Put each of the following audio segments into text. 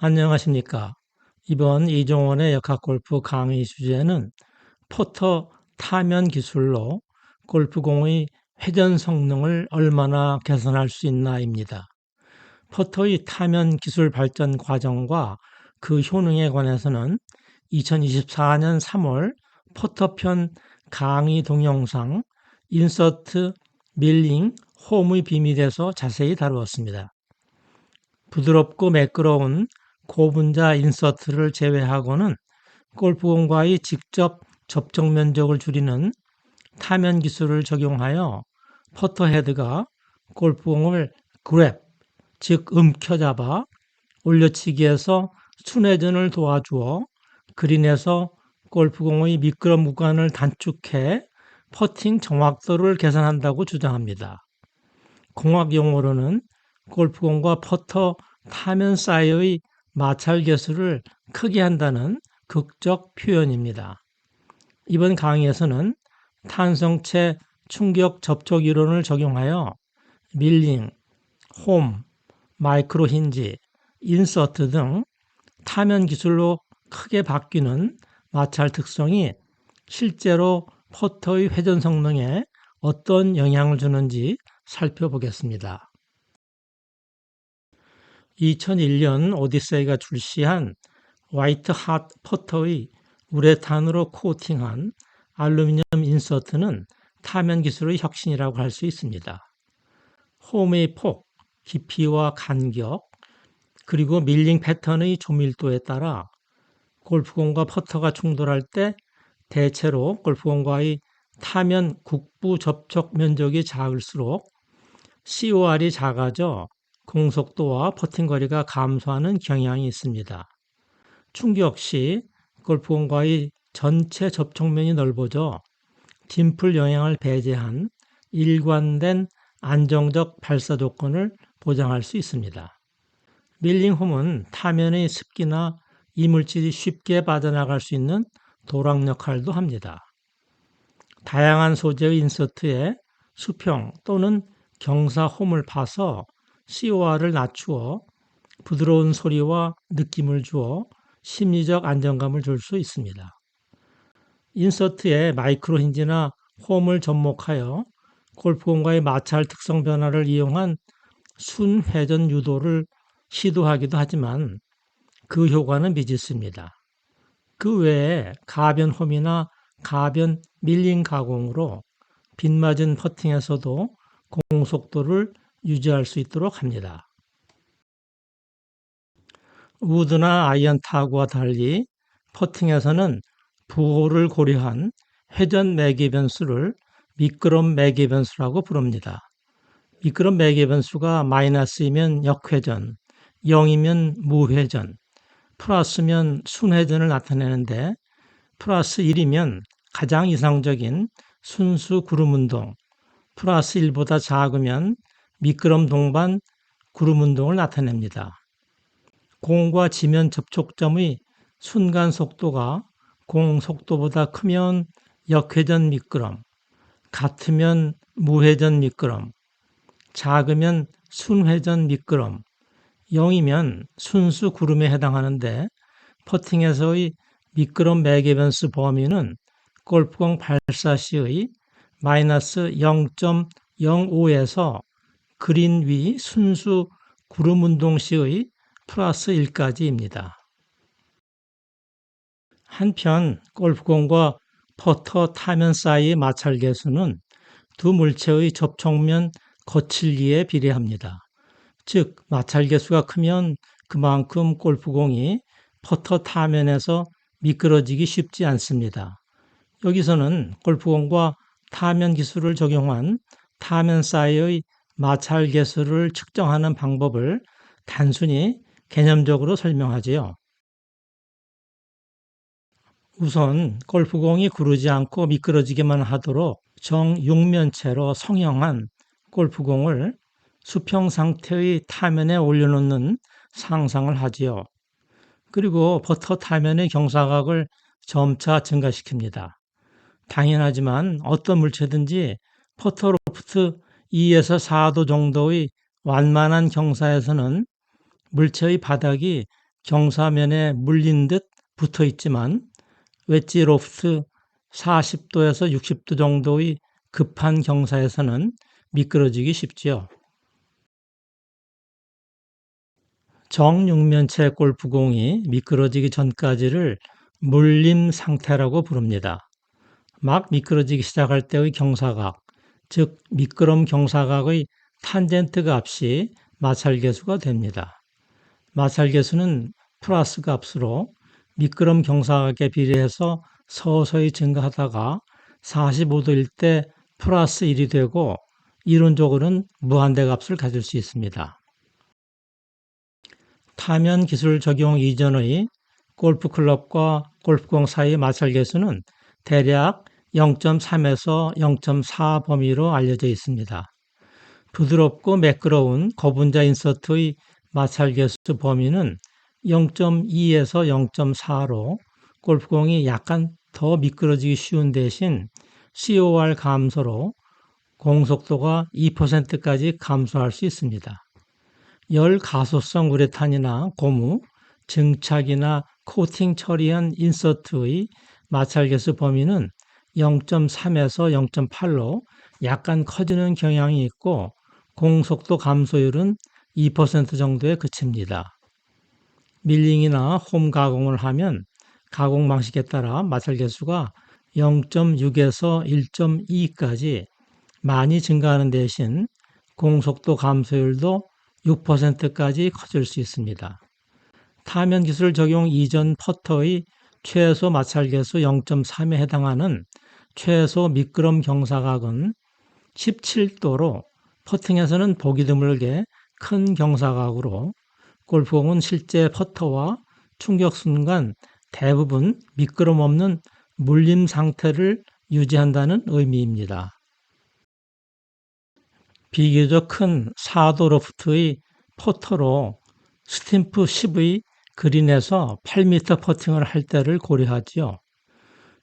안녕하십니까. 이번 이종원의 역학골프 강의 주제는 포터 타면 기술로 골프공의 회전 성능을 얼마나 개선할 수 있나입니다. 포터의 타면 기술 발전 과정과 그 효능에 관해서는 2024년 3월 포터편 강의 동영상 인서트 밀링 홈의 비밀에서 자세히 다루었습니다. 부드럽고 매끄러운 고분자 인서트를 제외하고는 골프공과의 직접 접촉 면적을 줄이는 타면 기술을 적용하여 퍼터 헤드가 골프공을 그랩, 즉 움켜잡아 올려치기에서 순회전을 도와주어 그린에서 골프공의 미끄럼 구간을 단축해 퍼팅 정확도를 개선한다고 주장합니다. 공학 용어로는 골프공과 퍼터 타면 사이의 마찰 개수를 크게 한다는 극적 표현입니다. 이번 강의에서는 탄성체 충격 접촉 이론을 적용하여 밀링, 홈, 마이크로 힌지, 인서트 등 타면 기술로 크게 바뀌는 마찰 특성이 실제로 포터의 회전 성능에 어떤 영향을 주는지 살펴보겠습니다. 2001년 오디세이가 출시한 화이트 핫 퍼터의 우레탄으로 코팅한 알루미늄 인서트는 타면 기술의 혁신이라고 할 수 있습니다. 홈의 폭, 깊이와 간격, 그리고 밀링 패턴의 조밀도에 따라 골프공과 퍼터가 충돌할 때 대체로 골프공과의 타면 국부 접촉 면적이 작을수록 COR이 작아져 공속도와 퍼팅 거리가 감소하는 경향이 있습니다. 충격 시 골프공과의 전체 접촉면이 넓어져 딤플 영향을 배제한 일관된 안정적 발사 조건을 보장할 수 있습니다. 밀링홈은 타면의 습기나 이물질이 쉽게 빠져나갈 수 있는 도랑 역할도 합니다. 다양한 소재의 인서트에 수평 또는 경사 홈을 파서 COR을 낮추어 부드러운 소리와 느낌을 주어 심리적 안정감을 줄 수 있습니다. 인서트에 마이크로 힌지나 홈을 접목하여 골프공과의 마찰 특성 변화를 이용한 순회전 유도를 시도하기도 하지만 그 효과는 미지수입니다. 그 외에 가변 홈이나 가변 밀링 가공으로 빗맞은 퍼팅에서도 공속도를 유지할 수 있도록 합니다. 우드나 아이언 타구와 달리 퍼팅에서는 부호를 고려한 회전 매개 변수를 미끄럼 매개 변수라고 부릅니다. 미끄럼 매개 변수가 마이너스이면 역회전, 0이면 무회전, 플러스면 순회전을 나타내는데 플러스 1이면 가장 이상적인 순수 구름 운동, 플러스 1보다 작으면 미끄럼 동반 구름 운동을 나타냅니다. 공과 지면 접촉점의 순간 속도가 공 속도보다 크면 역회전 미끄럼, 같으면 무회전 미끄럼, 작으면 순회전 미끄럼, 0이면 순수 구름에 해당하는데 퍼팅에서의 미끄럼 매개 변수 범위는 골프공 발사 시의 마이너스 0.05에서 그린 위 순수 구름 운동 시의 플러스 1까지입니다. 한편 골프공과 퍼터 타면 사이의 마찰 개수는 두 물체의 접촉면 거칠기에 비례합니다. 즉 마찰 개수가 크면 그만큼 골프공이 퍼터 타면에서 미끄러지기 쉽지 않습니다. 여기서는 골프공과 타면 기술을 적용한 타면 사이의 마찰 개수를 측정하는 방법을 단순히 개념적으로 설명하지요. 우선 골프공이 구르지 않고 미끄러지게만 하도록 정육면체로 성형한 골프공을 수평 상태의 타면에 올려놓는 상상을 하지요. 그리고 버터 타면의 경사각을 점차 증가시킵니다. 당연하지만 어떤 물체든지 퍼터 로프트 2에서 4도 정도의 완만한 경사에서는 물체의 바닥이 경사면에 물린 듯 붙어 있지만 웨지 로프트 40도에서 60도 정도의 급한 경사에서는 미끄러지기 쉽지요. 정육면체 골프공이 미끄러지기 전까지를 물림 상태라고 부릅니다. 막 미끄러지기 시작할 때의 경사각, 즉 미끄럼 경사각의 탄젠트 값이 마찰계수가 됩니다. 마찰계수는 플러스 값으로 미끄럼 경사각에 비례해서 서서히 증가하다가 45도일 때 플러스 1이 되고 이론적으로는 무한대 값을 가질 수 있습니다. 타면 기술 적용 이전의 골프 클럽과 골프공 사이의 마찰 계수는 대략 0.3에서 0.4 범위로 알려져 있습니다. 부드럽고 매끄러운 거분자 인서트의 마찰 계수 범위는 0.2에서 0.4로 골프공이 약간 더 미끄러지기 쉬운 대신 COR 감소로 공속도가 2%까지 감소할 수 있습니다. 열 가소성 우레탄이나 고무, 증착이나 코팅 처리한 인서트의 마찰계수 범위는 0.3에서 0.8로 약간 커지는 경향이 있고 공속도 감소율은 2% 정도에 그칩니다. 밀링이나 홈 가공을 하면 가공 방식에 따라 마찰계수가 0.6에서 1.2까지 많이 증가하는 대신 공속도 감소율도 6%까지 커질 수 있습니다. 타면 기술 적용 이전 퍼터의 최소 마찰계수 0.3에 해당하는 최소 미끄럼 경사각은 17도로 퍼팅에서는 보기 드물게 큰 경사각으로 골프공은 실제 퍼터와 충격 순간 대부분 미끄럼 없는 물림 상태를 유지한다는 의미입니다. 비교적 큰 4도 로프트의 포터로 스탬프 10의 그린에서 8m 퍼팅을 할 때를 고려하지요.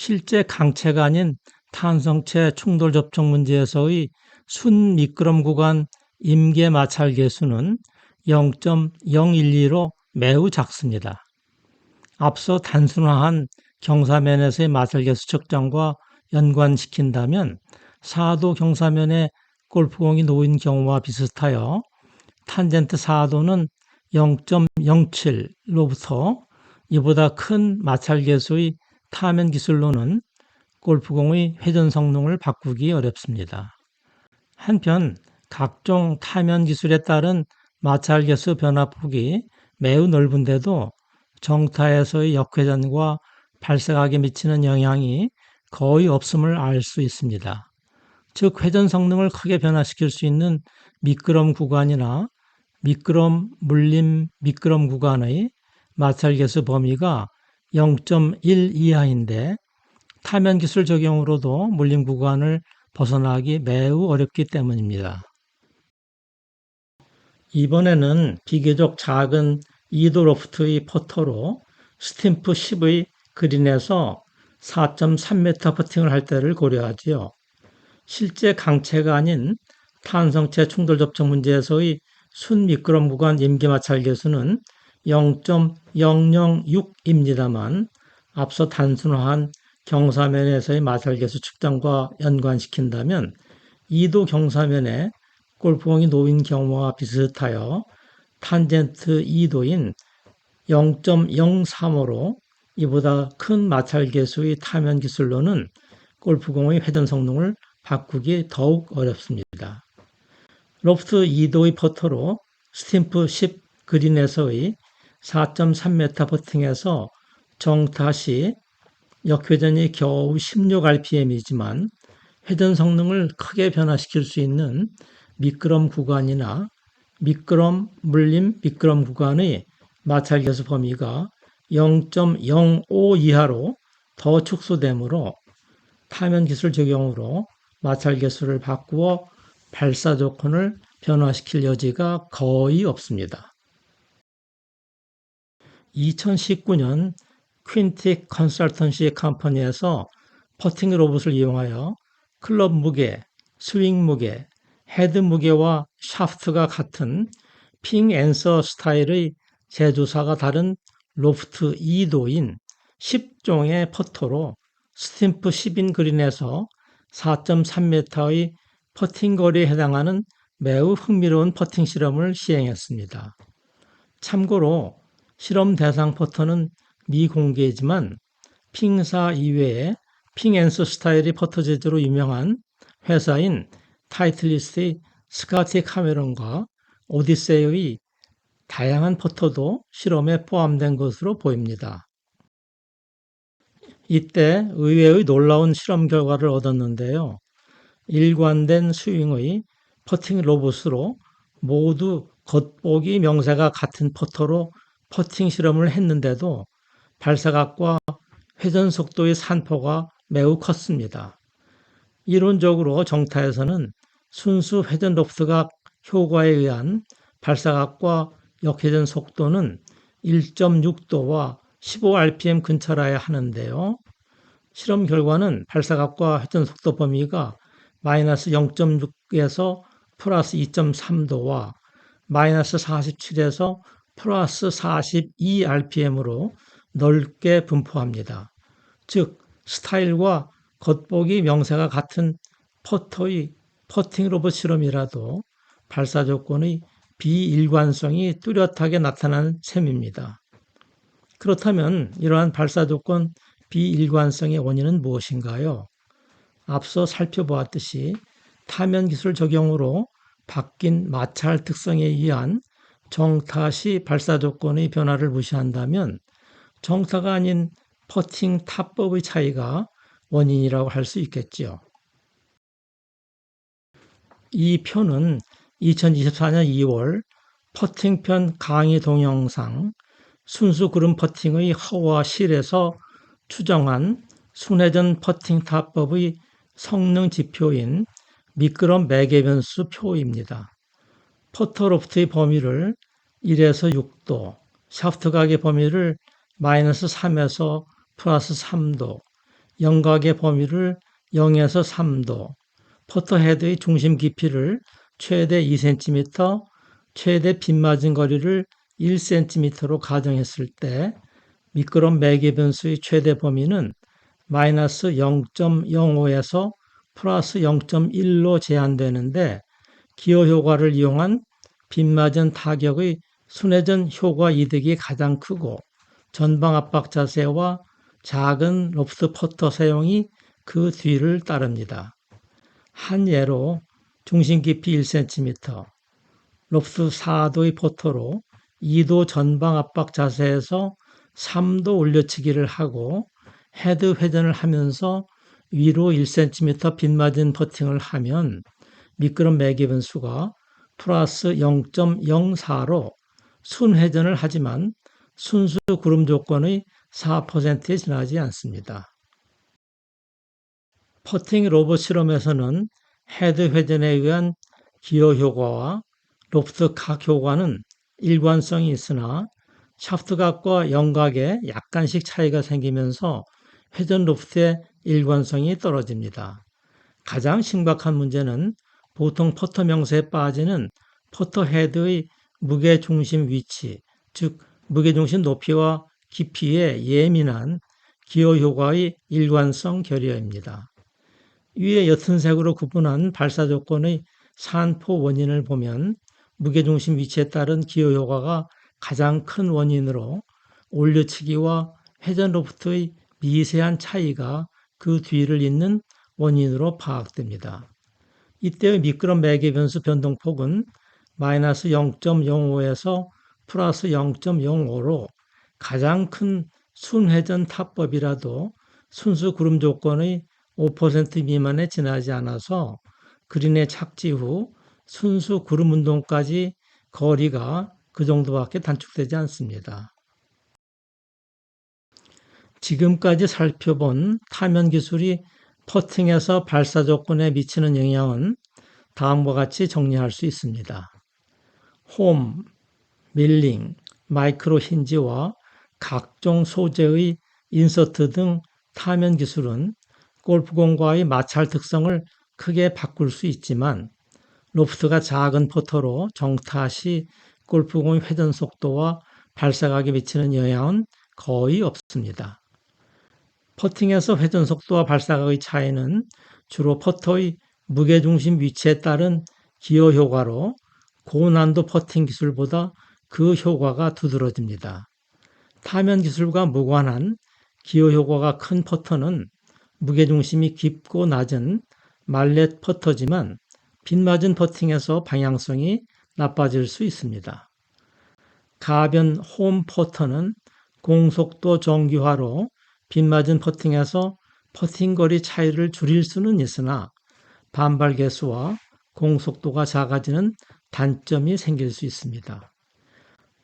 실제 강체가 아닌 탄성체 충돌 접촉 문제에서의 순 미끄럼 구간 임계 마찰 계수는 0.012로 매우 작습니다. 앞서 단순화한 경사면에서의 마찰 계수 측정과 연관시킨다면 4도 경사면에 골프공이 놓인 경우와 비슷하여 탄젠트 4도는 0.07로부터 이보다 큰 마찰 계수의 타면 기술로는 골프공의 회전 성능을 바꾸기 어렵습니다. 한편 각종 타면 기술에 따른 마찰 계수 변화폭이 매우 넓은데도 정타에서의 역회전과 발색하게 미치는 영향이 거의 없음을 알 수 있습니다. 즉 회전 성능을 크게 변화시킬 수 있는 미끄럼 구간이나 미끄럼 물림 미끄럼 구간의 마찰 계수 범위가 0.1 이하인데 타면 기술 적용으로도 물림 구간을 벗어나기 매우 어렵기 때문입니다. 이번에는 비교적 작은 2도 로프트의 퍼터로 스탬프 10의 그린에서 4.3m 퍼팅을 할 때를 고려하지요. 실제 강체가 아닌 탄성체 충돌 접촉 문제에서의 순 미끄럼 구간 임계 마찰 계수는 0.006입니다만 앞서 단순화한 경사면에서의 마찰 계수 측정과 연관시킨다면 2도 경사면에 골프공이 놓인 경우와 비슷하여 탄젠트 2도인 0.035로 이보다 큰 마찰 계수의 타면 기술로는 골프공의 회전 성능을 바꾸기 더욱 어렵습니다. 로프트 2도의 퍼터로 스탬프 10 그린에서의 4.3m 퍼팅에서 정타 시 역회전이 겨우 16rpm이지만 회전 성능을 크게 변화시킬 수 있는 미끄럼 구간이나 미끄럼 물림 미끄럼 구간의 마찰 계수 범위가 0.05 이하로 더 축소되므로 타면 기술 적용으로 마찰 개수를 바꾸어 발사 조건을 변화시킬 여지가 거의 없습니다. 2019년 퀸틱 컨설턴시 컴퍼니에서 퍼팅 로봇을 이용하여 클럽 무게, 스윙 무게, 헤드 무게와 샤프트가 같은 핑 앤서 스타일의 제조사가 다른 로프트 2도인 10종의 퍼터로 스탬프 10인 그린에서 4.3m의 퍼팅 거리에 해당하는 매우 흥미로운 퍼팅 실험을 시행했습니다. 참고로 실험 대상 퍼터는 미공개지만 핑사 이외에 핑앤스 스타일이 퍼터 제조로 유명한 회사인 타이틀리스트의 스카티 카메론과 오디세이의 다양한 퍼터도 실험에 포함된 것으로 보입니다. 이때 의외의 놀라운 실험 결과를 얻었는데요. 일관된 스윙의 퍼팅 로봇으로 모두 겉보기 명세가 같은 퍼터로 퍼팅 실험을 했는데도 발사각과 회전 속도의 산포가 매우 컸습니다. 이론적으로 정타에서는 순수 회전 로프트각 효과에 의한 발사각과 역회전 속도는 1.6도와 15rpm 근처라야 하는데요. 실험 결과는 발사각과 회전 속도 범위가 마이너스 0.6에서 플러스 2.3도와 마이너스 47에서 플러스 42rpm으로 넓게 분포합니다. 즉, 스타일과 겉보기 명세가 같은 퍼터의 퍼팅 로봇 실험이라도 발사 조건의 비일관성이 뚜렷하게 나타난 셈입니다. 그렇다면 이러한 발사 조건 비일관성의 원인은 무엇인가요? 앞서 살펴보았듯이 타면 기술 적용으로 바뀐 마찰 특성에 의한 정타시 발사 조건의 변화를 무시한다면 정타가 아닌 퍼팅 타법의 차이가 원인이라고 할 수 있겠지요. 이 표는 2024년 2월 퍼팅편 강의 동영상 순수 그룹 퍼팅의 허와 실에서 추정한 순회전 퍼팅 타법의 성능 지표인 미끄럼 매개 변수 표입니다. 퍼터 로프트의 범위를 1에서 6도, 샤프트 각의 범위를 마이너스 3에서 플러스 3도, 영각의 범위를 0에서 3도, 퍼터 헤드의 중심 깊이를 최대 2cm, 최대 빗맞은 거리를 1cm로 가정했을 때 미끄럼 매개 변수의 최대 범위는 마이너스 0.05에서 플러스 0.1로 제한되는데 기어 효과를 이용한 빗 맞은 타격의 순회전 효과 이득이 가장 크고 전방 압박 자세와 작은 로프트 퍼터 사용이 그 뒤를 따릅니다. 한 예로 중심 깊이 1cm, 로프트 4도의 퍼터로 2도 전방 압박 자세에서 3도 올려치기를 하고 헤드 회전을 하면서 위로 1cm 빗맞은 퍼팅을 하면 미끄럼 매개 변수가 플러스 0.04로 순회전을 하지만 순수 구름 조건의 4%에 지나지 않습니다. 퍼팅 로봇 실험에서는 헤드 회전에 의한 기어 효과와 로프트 각 효과는 일관성이 있으나 샤프트 각과 영각에 약간씩 차이가 생기면서 회전 로프트의 일관성이 떨어집니다. 가장 심각한 문제는 보통 퍼터 명세에 빠지는 퍼터 헤드의 무게 중심 위치, 즉 무게 중심 높이와 깊이에 예민한 기어 효과의 일관성 결여입니다. 위에 옅은 색으로 구분한 발사 조건의 산포 원인을 보면 무게 중심 위치에 따른 기어 효과가 가장 큰 원인으로 올려치기와 회전 로프트의 미세한 차이가 그 뒤를 잇는 원인으로 파악됩니다. 이때의 미끄럼 매개 변수 변동폭은 마이너스 0.05에서 플러스 0.05로 가장 큰 순회전 타법이라도 순수 구름 조건의 5% 미만에 지나지 않아서 그린에 착지 후 순수 구름 운동까지 거리가 그 정도밖에 단축되지 않습니다. 지금까지 살펴본 타면 기술이 퍼팅에서 발사 조건에 미치는 영향은 다음과 같이 정리할 수 있습니다. 홈, 밀링, 마이크로 힌지와 각종 소재의 인서트 등 타면 기술은 골프공과의 마찰 특성을 크게 바꿀 수 있지만 로프트가 작은 포터로 정타 시 골프공의 회전 속도와 발사각에 미치는 영향은 거의 없습니다. 퍼팅에서 회전 속도와 발사각의 차이는 주로 퍼터의 무게중심 위치에 따른 기여 효과로 고난도 퍼팅 기술보다 그 효과가 두드러집니다. 타면 기술과 무관한 기여 효과가 큰 퍼터는 무게중심이 깊고 낮은 말렛 퍼터지만 빗맞은 퍼팅에서 방향성이 나빠질 수 있습니다. 가변 홈 퍼터는 공속도 정규화로 빗맞은 퍼팅에서 퍼팅 거리 차이를 줄일 수는 있으나 반발 개수와 공속도가 작아지는 단점이 생길 수 있습니다.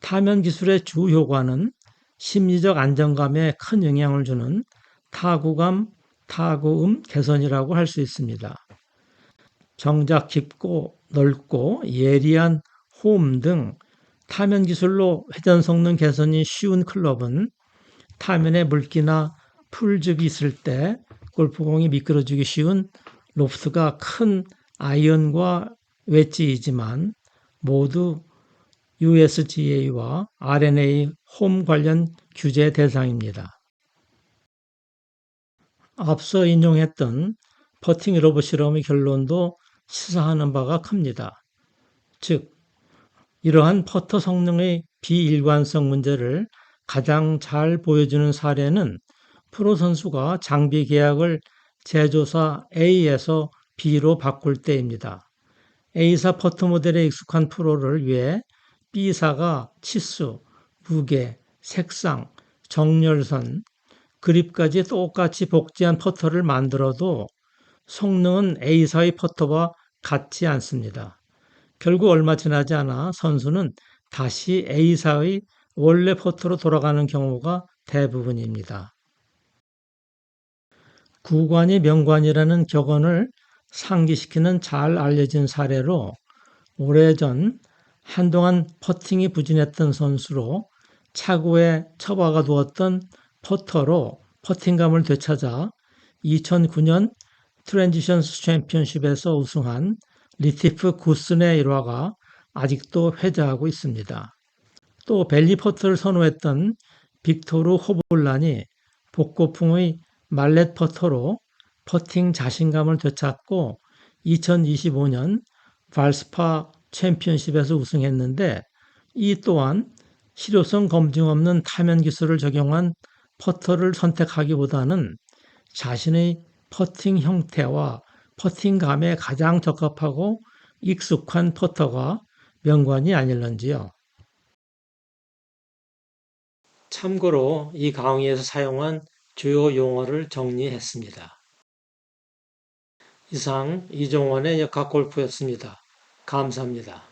타면 기술의 주 효과는 심리적 안정감에 큰 영향을 주는 타구감, 타구음 개선이라고 할 수 있습니다. 정작 깊고 넓고 예리한 홈 등 타면 기술로 회전 성능 개선이 쉬운 클럽은 타면에 물기나 풀즙이 있을 때 골프공이 미끄러지기 쉬운 로프트가 큰 아이언과 웨지이지만 모두 USGA와 RNA 홈 관련 규제 대상입니다. 앞서 인용했던 퍼팅 로봇 실험의 결론도 시사하는 바가 큽니다. 즉, 이러한 퍼터 성능의 비일관성 문제를 가장 잘 보여주는 사례는 프로 선수가 장비 계약을 제조사 A에서 B로 바꿀 때입니다. A사 퍼터 모델에 익숙한 프로를 위해 B사가 치수, 무게, 색상, 정렬선, 그립까지 똑같이 복제한 퍼터를 만들어도 성능은 A사의 퍼터와 같지 않습니다. 결국 얼마 지나지 않아 선수는 다시 A사의 원래 퍼터로 돌아가는 경우가 대부분입니다. 구관이 명관이라는 격언을 상기시키는 잘 알려진 사례로 오래전 한동안 퍼팅이 부진했던 선수로 차구에 처박아 두었던 퍼터로 퍼팅감을 되찾아 2009년 트랜지션스 챔피언십에서 우승한 리티프 구슨의 일화가 아직도 회자하고 있습니다. 또 벨리 퍼터를 선호했던 빅토르 호블란이 복고풍의 말렛 퍼터로 퍼팅 자신감을 되찾고 2025년 발스파 챔피언십에서 우승했는데 이 또한 실효성 검증 없는 타면 기술을 적용한 퍼터를 선택하기보다는 자신의 퍼팅 형태와 퍼팅감에 가장 적합하고 익숙한 퍼터가 명관이 아닐런지요. 참고로 이 강의에서 사용한 주요 용어를 정리했습니다. 이상 이종원의 역학골프였습니다. 감사합니다.